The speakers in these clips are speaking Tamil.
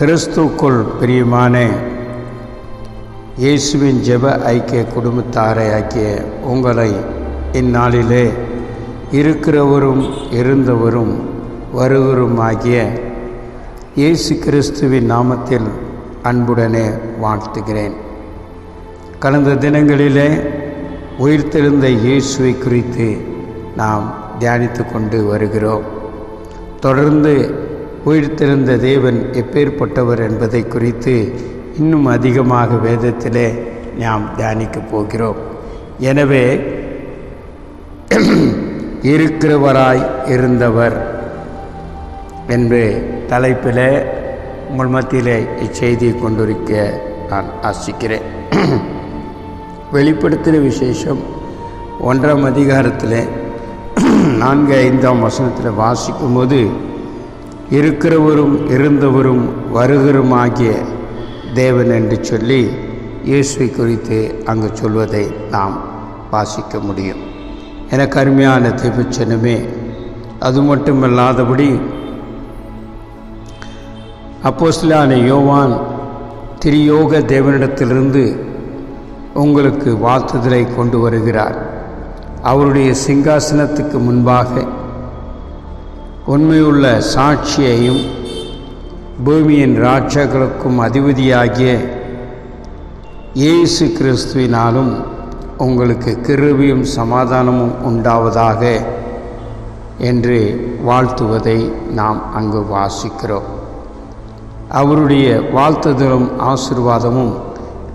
கிறிஸ்துக்குள் பிரியமான இயேசுவின் ஜெப ஐக்கிய குடும்பத்தாரை ஆக்கிய உங்களை இந்நாளிலே இருக்கிறவரும் இருந்தவரும் வருவரும் ஆகிய இயேசு கிறிஸ்துவின் நாமத்தில் அன்புடனே வாழ்த்துகிறேன். கடந்த தினங்களிலே உயிர்த்தெழுந்த இயேசுவை குறித்து நாம் தியானித்து கொண்டு வருகிறோம். தொடர்ந்து உயிர்த்தெழுந்த தேவன் எப்பேற்பட்டவர் என்பதை குறித்து இன்னும் அதிகமாக வேதத்திலே நாம் தியானிக்கப் போகிறோம். எனவே இருக்கிறவராய் இருந்தவர் என்று தலைப்பில் உங்கள் மத்தியிலே இச்செய்தியை கொண்டிருக்க நான் ஆசிக்கிறேன். வெளிப்படுத்தின விசேஷம் ஒன்றாம் அதிகாரத்தில் நான்கு ஐந்தாம் வசனத்தில் வாசிக்கும்போது இருக்கிறவரும் இருந்தவரும் வருகிறமாகிய தேவன் என்று சொல்லி இயேசுவை குறித்து அங்கு சொல்வதை நாம் வாசிக்க முடியும். எனக்கு அருமையான தேவச்சனமே அது மட்டுமல்லாதபடி அப்போஸ்லான யோவான் திரியோக தேவனிடத்திலிருந்து உங்களுக்கு வாழ்த்துதலை கொண்டு வருகிறார். அவருடைய சிங்காசனத்துக்கு முன்பாக உண்மையுள்ள சாட்சியையும் பூமியின் ராட்சகளுக்கும் அதிபதியாகிய இயேசு கிறிஸ்துவினாலும் உங்களுக்கு கிருபியும் சமாதானமும் உண்டாவதாக என்று வாழ்த்துவதை நாம் அங்கு வாசிக்கிறோம். அவருடைய வாழ்த்துதலும் ஆசிர்வாதமும்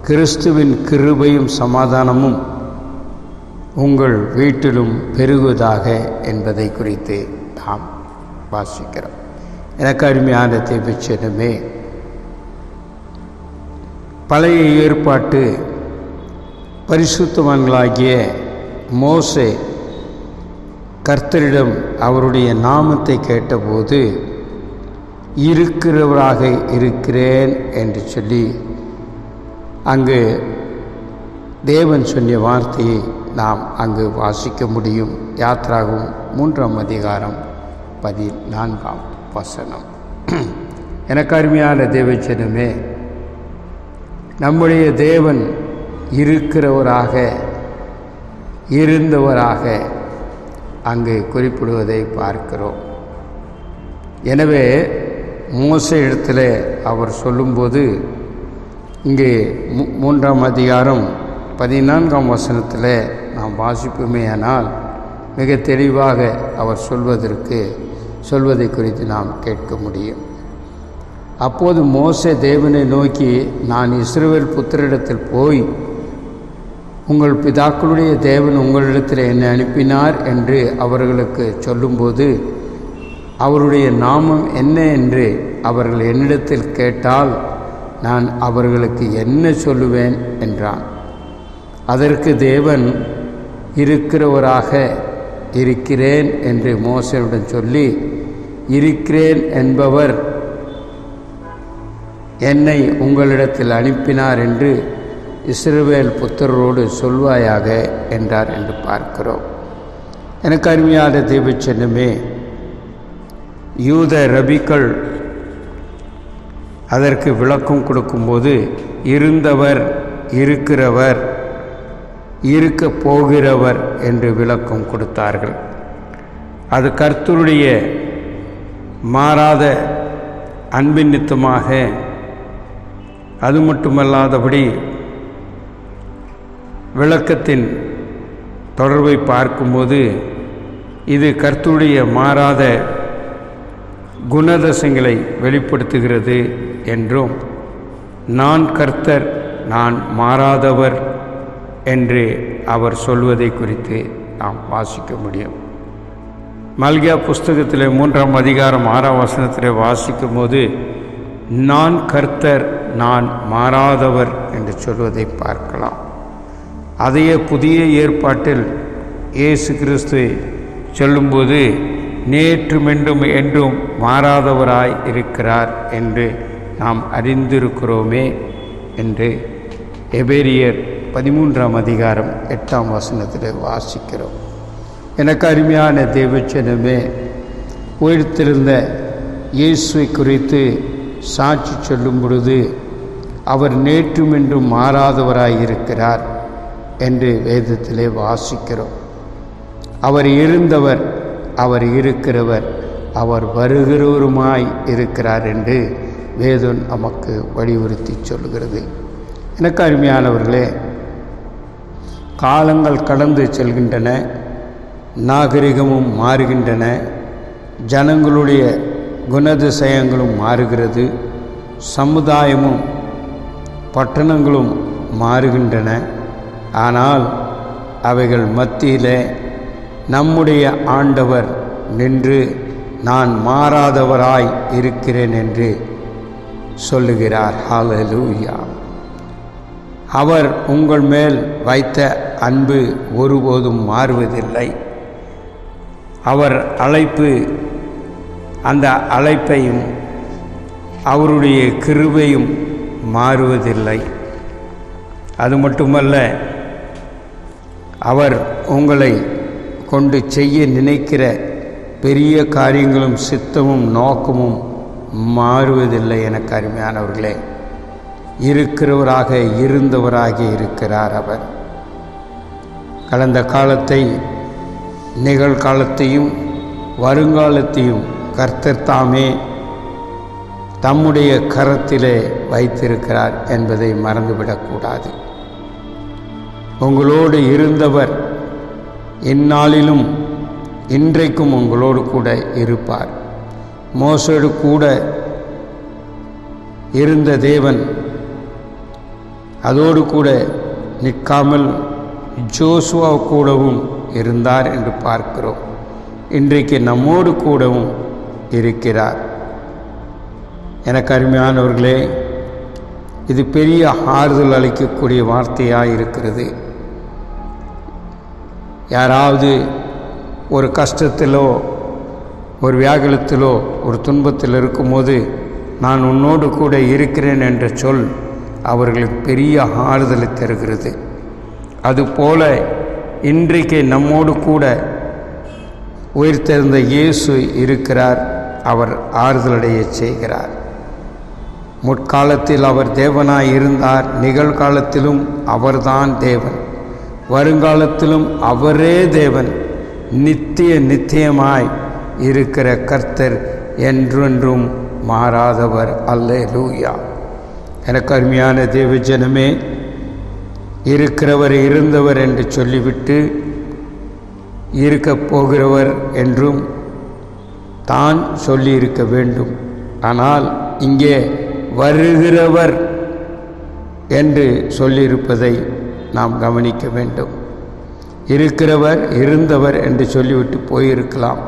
கிறிஸ்துவின் கிருபையும் சமாதானமும் உங்கள் வீட்டிலும் பெருகுவதாக என்பதை குறித்து நாம் வாசிக்கிறோம். எனக்கு அருமையான தேவச்சனமே பழைய ஏற்பாட்டு பரிசுத்தவான்களாகிய மோசே கர்த்தரிடம் அவருடைய நாமத்தை கேட்டபோது இருக்கிறவராக இருக்கிறேன் என்று சொல்லி அங்கு தேவன் சொன்னிய வார்த்தையை நாம் அங்கு வாசிக்க முடியும். யாத்ராகும் மூன்றாம் அதிகாரம் பதினான்காம் வசனம். எனக்கு அருமையான தேவச்சனமே நம்முடைய தேவன் இருக்கிறவராக இருந்தவராக அங்கு குறிப்பிடுவதை பார்க்கிறோம். எனவே மோச இடத்துல அவர் சொல்லும்போது இங்கே மூன்றாம் அதிகாரம் பதினான்காம் வசனத்தில் நாம் வாசிப்போமே ஆனால் மிக தெளிவாக அவர் சொல்வதற்கு சொல்வதை குறித்து நாம் கேட்க முடியும். அப்போது மோச தேவனை நோக்கி நான் இஸ்ரேல் புத்திரிடத்தில் போய் உங்கள் பிதாக்களுடைய தேவன் உங்களிடத்தில் என்னை அனுப்பினார் என்று அவர்களுக்கு சொல்லும்போது அவருடைய நாமம் என்ன என்று அவர்கள் என்னிடத்தில் கேட்டால் நான் அவர்களுக்கு என்ன சொல்லுவேன் என்றான். அதற்கு தேவன் இருக்கிறவராக இருக்கிறேன் என்று மோசனுடன் சொல்லி இருக்கிறேன் என்பவர் என்னை உங்களிடத்தில் அனுப்பினார் என்று இஸ்ரவேல் புத்தரோடு சொல்வாயாக என்றார் என்று பார்க்கிறோம். எனக்கு அருமையான தீபச்சனமே யூத ரபிக்கள் அதற்கு விளக்கம் கொடுக்கும்போது இருந்தவர் இருக்கிறவர் இருக்க போகிறவர் என்று விளக்கம் கொடுத்தார்கள். அது கர்த்தருடைய மாறாத அன்பின் நித்தமாக அது மட்டுமல்லாதபடி விளக்கத்தின் தொடர்பை பார்க்கும்போது இது கர்த்தருடைய மாறாத குணதசங்களை வெளிப்படுத்துகிறது என்றும் நான் கர்த்தர் நான் மாறாதவர் என்று அவர் சொல்வதை குறித்து நாம் வாசிக்க முடியும். மல்கியா புஸ்தகத்தில் மூன்றாம் அதிகாரம் ஆறாம் வசனத்தில் வாசிக்கும் போது நான் கர்த்தர் நான் மாறாதவர் என்று சொல்வதை பார்க்கலாம். அதையே புதிய ஏற்பாட்டில் இயேசு கிறிஸ்து சொல்லும்போது நேற்று மென்றும் என்றும் மாறாதவராய் இருக்கிறார் என்று நாம் அறிந்திருக்கிறோமே என்று எபேரியர் பதிமூன்றாம் அதிகாரம் எட்டாம் வசனத்தில் வாசிக்கிறோம். எனக்கு அருமையான தேவச்சனமே உயிர்த்திருந்த இயேசுவை குறித்து சாட்சி சொல்லும் பொழுது அவர் நேற்றும் என்றும் மாறாதவராயிருக்கிறார் என்று வேதத்திலே வாசிக்கிறோம். அவர் இருந்தவர் அவர் இருக்கிறவர் அவர் வருகிறவருமாய் இருக்கிறார் என்று வேதம் நமக்கு வலியுறுத்தி சொல்கிறது எனக்கு அருமையானவர்களே காலங்கள் கடந்து செல்கின்றன நாகரிகமும் மாறுகின்றன ஜனங்களுடைய குணதிசயங்களும் மாறுகிறது சமுதாயமும் பட்டணங்களும் மாறுகின்றன. ஆனால் அவைகள் மத்தியில் நம்முடைய ஆண்டவர் நின்று நான் மாறாதவராய் இருக்கிறேன் என்று சொல்லுகிறார். ஹாலலூயா அவர் உங்கள் மேல் வைத்த அன்பு ஒருபோதும் மாறுவதில்லை. அவர் அழைப்பு அந்த அழைப்பையும் அவருடைய கிருபையும் மாறுவதில்லை. அது மட்டுமல்ல அவர் உங்களை கொண்டு செய்ய நினைக்கிற பெரிய காரியங்களும் சித்தமும் நோக்கமும் மாறுவதில்லை எனக்கு அருமையானவர்களே இருக்கிறவராக இருந்தவராக இருக்கிறார் அவர். கடந்த காலத்தை நிகழ்காலத்தையும் வருங்காலத்தையும் கர்த்தர் தாமே தம்முடைய கரத்திலே வைத்திருக்கிறார் என்பதை மறந்துவிடக்கூடாது. உங்களோடு இருந்தவர் இந்நாளிலும் இன்றைக்கும் உங்களோடு கூட இருப்பார். மோசோடு கூட இருந்த தேவன் அதோடு கூட நிற்காமல் ஜோசுவா கூடவும் இருந்தார் என்று பார்க்கிறோம். இன்றைக்கு நம்மோடு கூடவும் இருக்கிறார். எனக்கு அருமையானவர்களே இது பெரிய ஆறுதல் அளிக்கக்கூடிய வார்த்தையாக இருக்கிறது யாராவது ஒரு கஷ்டத்திலோ ஒரு வியாகுலத்திலோ ஒரு துன்பத்தில் இருக்கும்போது நான் உன்னோடு கூட இருக்கிறேன் என்ற சொல் அவர்களுக்கு பெரிய ஆறுதலை தருகிறது. அதுபோல இன்றைக்கு நம்மோடு கூட உயிர்த்தெழுந்த இயேசு இருக்கிறார். அவர் ஆறுதலடைய செய்கிறார். முற்காலத்தில் அவர் தேவனாய் இருந்தார். நிகழ்காலத்திலும் அவர்தான் தேவன். வருங்காலத்திலும் அவரே தேவன். நித்திய நித்தியமாய் இருக்கிற கர்த்தர் என்றென்றும் மாறாதவர். அல்ல லூயா எனக்கு அருமையான தேவஜனமே இருக்கிறவர் இருந்தவர் என்று சொல்லிவிட்டு இருக்கப் போகிறவர் என்றும் தான் சொல்லியிருக்க வேண்டும். ஆனால் இங்கே வருகிறவர் என்று சொல்லியிருப்பதை நாம் கவனிக்க வேண்டும். இருக்கிறவர் இருந்தவர் என்று சொல்லிவிட்டு போயிருக்கலாம்.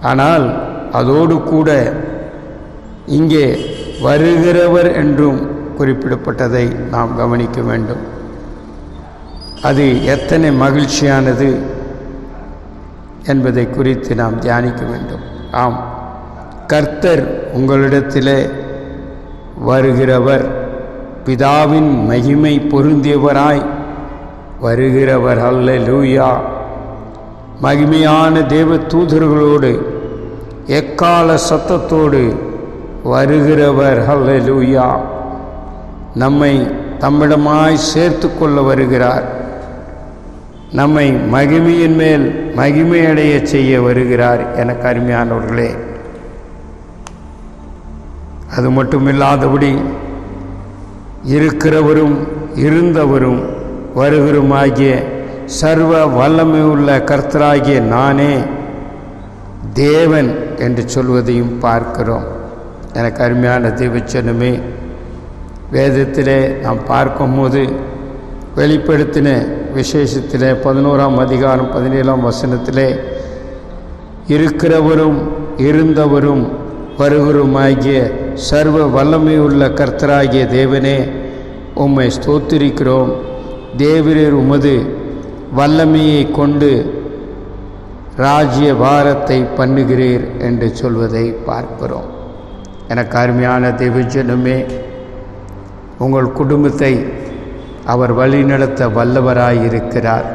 ஆனால் அதோடு கூட இங்கே வருகிறவர் என்றும் குறிப்பிடப்பட்டதை நாம் கவனிக்க வேண்டும். அது எத்தனை மகிழ்ச்சியானது என்பதை குறித்து நாம் தியானிக்க வேண்டும். ஆம். கர்த்தர் உங்களிடத்திலே வருகிறவர் பிதாவின் மகிமை பொருந்தியவராய் வருகிறவர். அல்ல லூயா மகிமையான தேவ தூதர்களோடு எக்கால சத்தத்தோடு வருகிறவர். அல்ல லூயா நம்மை தம்மிடமாய் சேர்த்து கொள்ள வருகிறார். நம்மை மகிமையின் மேல் மகிமையடைய செய்ய வருகிறார் எனக்கு அருமையானவர்களே அது மட்டுமில்லாதபடி இருக்கிறவரும் இருந்தவரும் வருகிறமாகிய சர்வ வல்லமை உள்ள கர்த்தராகிய நானே தேவன் என்று சொல்வதையும் பார்க்கிறோம். எனக்கு அருமையான தெய்வச்சனமே வேதத்திலே நாம் பார்க்கும்போது வெளிப்படுத்தின விசேஷத்திலே பதினோராம் அதிகாரம் பதினேழாம் வசனத்திலே இருக்கிறவரும் இருந்தவரும் வருகிறோமாகிய சர்வ வல்லமையுள்ள கர்த்தராகிய தேவனே உம்மை ஸ்தோத்திருக்கிறோம். தேவரீர் உமது வல்லமையை கொண்டு ராஜ்ய வாரத்தை பண்ணுகிறீர் என்று சொல்வதை பார்க்கிறோம். எனக்கு அருமையான தேவஜனமே உங்கள் குடும்பத்தை அவர் வழிநடத்த வல்லவராயிருக்கிறார்.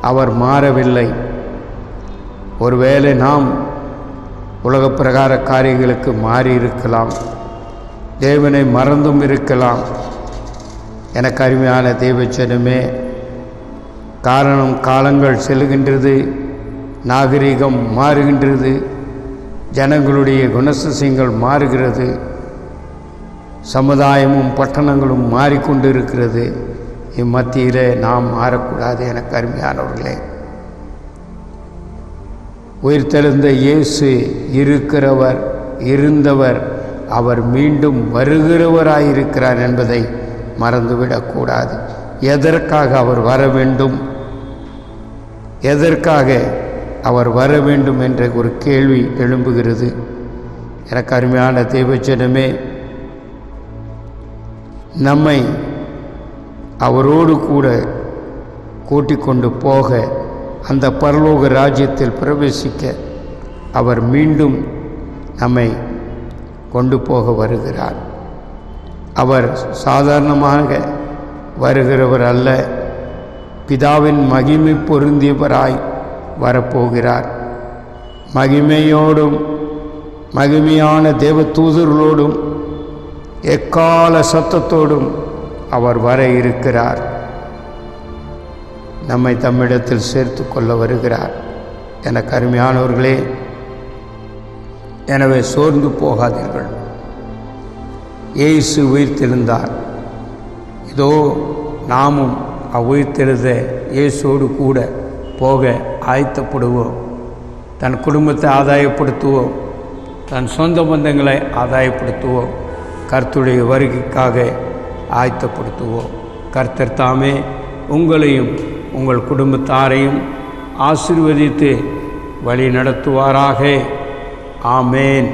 அவர் மாறவில்லை. ஒருவேளை நாம் உலக பிரகார காரியங்களுக்கு மாறி இருக்கலாம் தேவனை மறந்தும் இருக்கலாம். எனக்கு அருமையான தெய்வச்சனமே காரணம் காலங்கள் செல்கின்றது நாகரிகம் மாறுகின்றது ஜனங்களுடைய குணசசியங்கள் மாறுகிறது. சமுதாயமும் பட்டணங்களும் மாறிக்கொண்டு இருக்கிறது இம்மத்தியிலே நாம் மாறக்கூடாது எனக்கு அருமையானவர்களே உயிர்த்தெழுந்த இயேசு இருக்கிறவர் இருந்தவர் அவர் மீண்டும் வருகிறவராயிருக்கிறார் என்பதை மறந்துவிடக்கூடாது. எதற்காக அவர் வர வேண்டும்? எதற்காக அவர் வர வேண்டும் என்ற ஒரு கேள்வி எழும்புகிறது. எனக்கு அருமையான தெய்வச்சனமே நம்மை அவரோடு கூட கூட்டிக்கொண்டு போக அந்த பரலோக ராஜ்யத்தில் பிரவேசிக்க அவர் மீண்டும் நம்மை கொண்டு போக வருகிறார். அவர் சாதாரணமாக வருகிறவர் அல்ல பிதாவின் மகிமை பொருந்தியவராய் வரப்போகிறார். மகிமையோடும் மகிமையான தேவ தூதர்களோடும் எக்கால சத்தத்தோடும் அவர் வர இருக்கிறார். நம்மை தம்மிடத்தில் சேர்த்து கொள்ள வருகிறார். என கருமையானவர்களே எனவே சோர்ந்து போகாதீர்கள். இயேசு உயிர்த்தெழுந்தார். இதோ நாமும் அவ்வுயிர்த்தெழுத இயேசோடு கூட போக ஆயத்தப்படுவோம். தன் குடும்பத்தை ஆதாயப்படுத்துவோம். தன் சொந்த பந்தங்களை ஆதாயப்படுத்துவோம். கர்த்துடைய வருகைக்காக ஆயத்தப்படுத்துவோம். கர்த்தர் தாமே உங்களையும் உங்கள் குடும்பத்தாரையும் ஆசிர்வதித்து வழி நடத்துவாராக ஆமேன்.